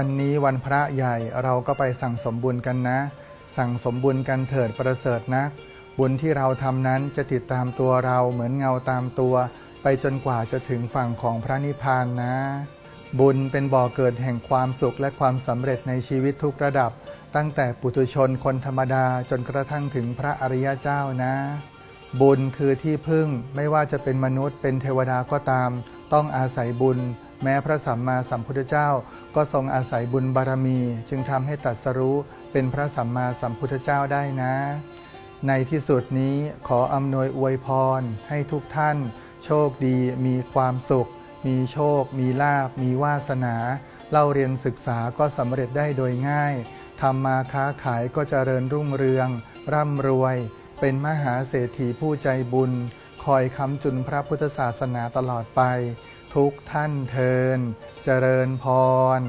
วันนี้วันพระใหญ่เราก็ไปสั่งสมบุญกันนะ สั่งสมบุญกันเถิดประเสริฐนักบุญที่เราทำนั้นจะติดตามตัวเราเหมือนเงาตามตัว ไปจนกว่าจะถึงฝั่งของพระนิพพานนะ บุญเป็นบ่อเกิดแห่งความสุขและความสำเร็จในชีวิตทุกระดับ ตั้งแต่ปุถุชนคนธรรมดาจนกระทั่งถึงพระอริยเจ้านะ บุญคือที่พึ่งไม่ว่าจะเป็นมนุษย์เป็นเทวดาก็ตาม ต้องอาศัยบุญ แม้พระสัมมาสัมพุทธเจ้าก็ทรงอาศัยบุญบารมี จึงทำให้ตรัสรู้เป็นพระสัมมาสัมพุทธเจ้าได้นะ ในที่สุดนี้ขออำนวยอวยพร ให้ทุกท่าน โชคดีมีความสุข มีโชค มีลาบมีวาสนาเล่าเรียนศึกษาก็สำเร็จได้โดยง่ายทำมาค้าขายก็เจริญรุ่งเรือง ร่ำรวย เป็นมหาเศรษฐีผู้ใจบุญ คอยค้ำจุนพระพุทธศาสนาตลอดไป ทุกท่านเทิน เจริญพร